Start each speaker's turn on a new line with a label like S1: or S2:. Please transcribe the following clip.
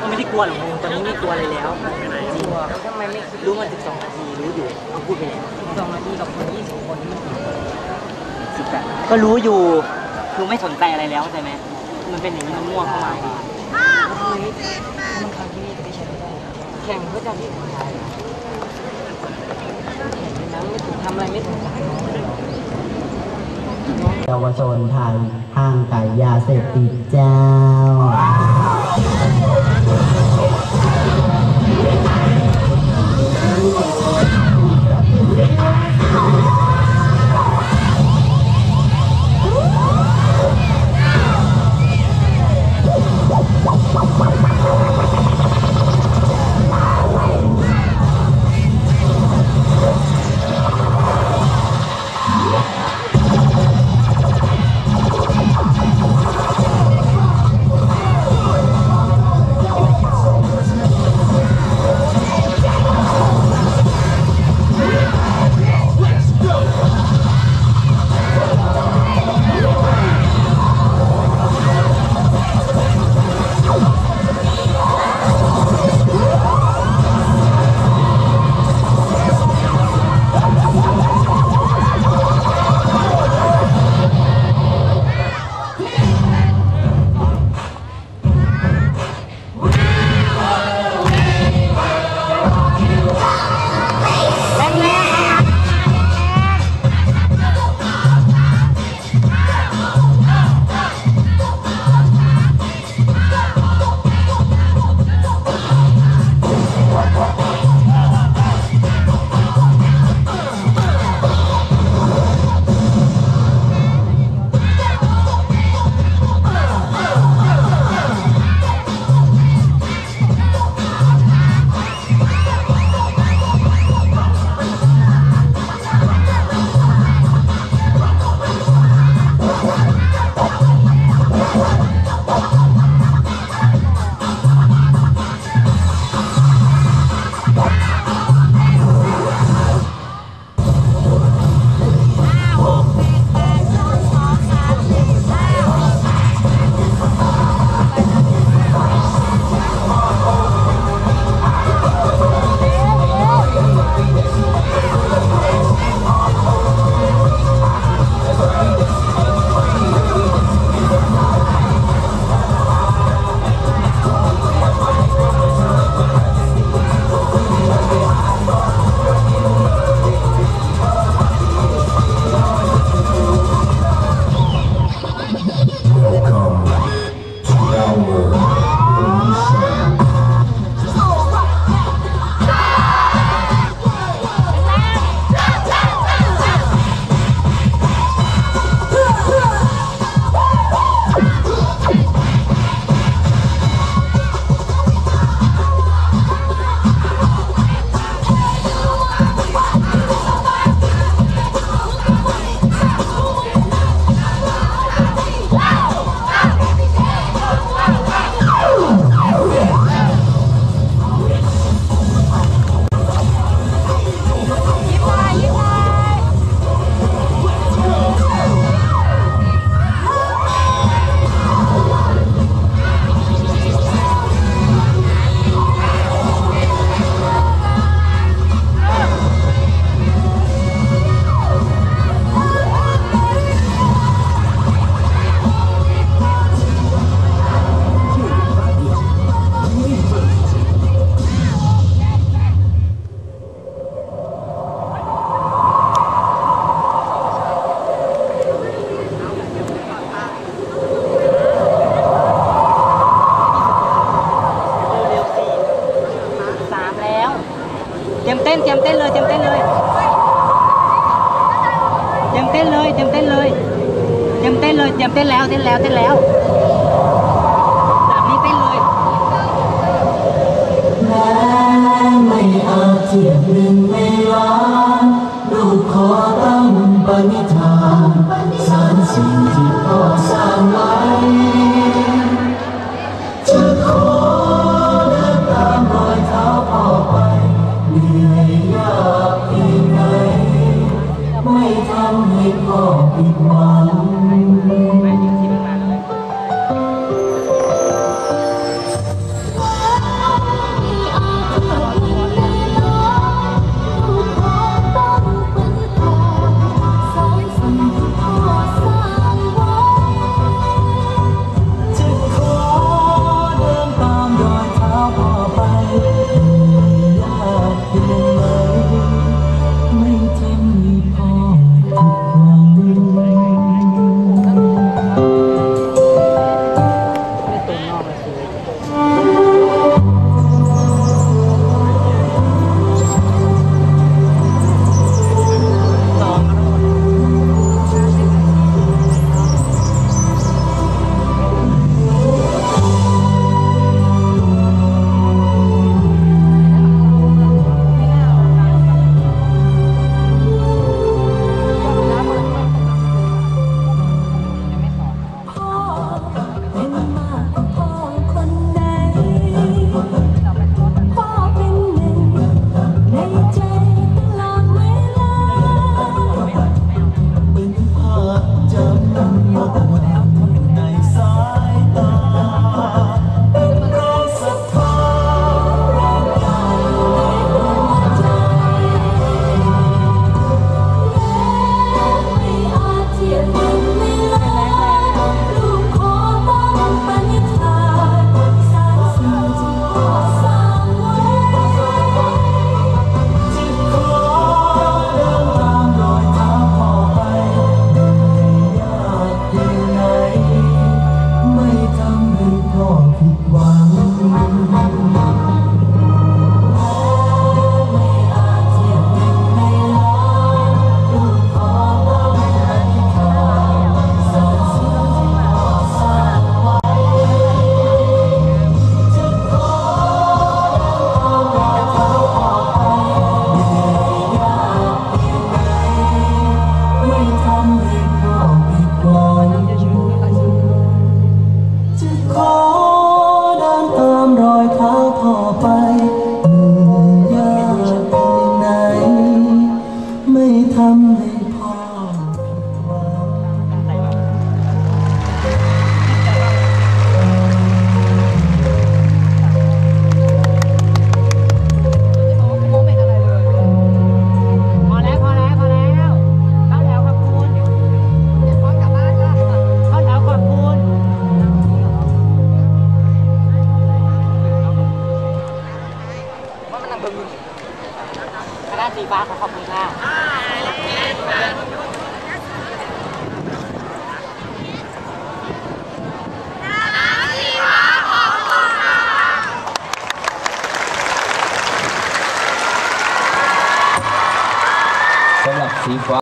S1: ก็ไม่ได้กลัวหรอกมึงตอนนี้ไม่กลัวอะไรแล้วจริง
S2: ตัวทำไมไม่คิด
S1: รู้มา12นาทีรู้อยู่เขาพูดไปแล้ว
S2: สองนาทีกับคนยี่สิบคนนี่มันกี่คน
S1: สิบแปดก็รู้อยู่คือไม่สนใจอะไรแล้วเข้าใจไหมมันเป็นอย่างนี้มันมั่วเข้ามาเอง
S2: เฮ้ยถ้ามันครั้งที่นี่จะไม่ใช่ไม่ได้นะแข่งเพื่อจะที่สุดท้ายนะแข่งในนั้นไม่ถึงทำอะไรไม่ถึงสายน้อง เยา
S3: วชนไทยห่างไก่ยาเสพติดเจ้า
S1: เตรียมเต้นเตรียมเต้นเลยเตรียมเต้นเลยเไไม่
S3: ท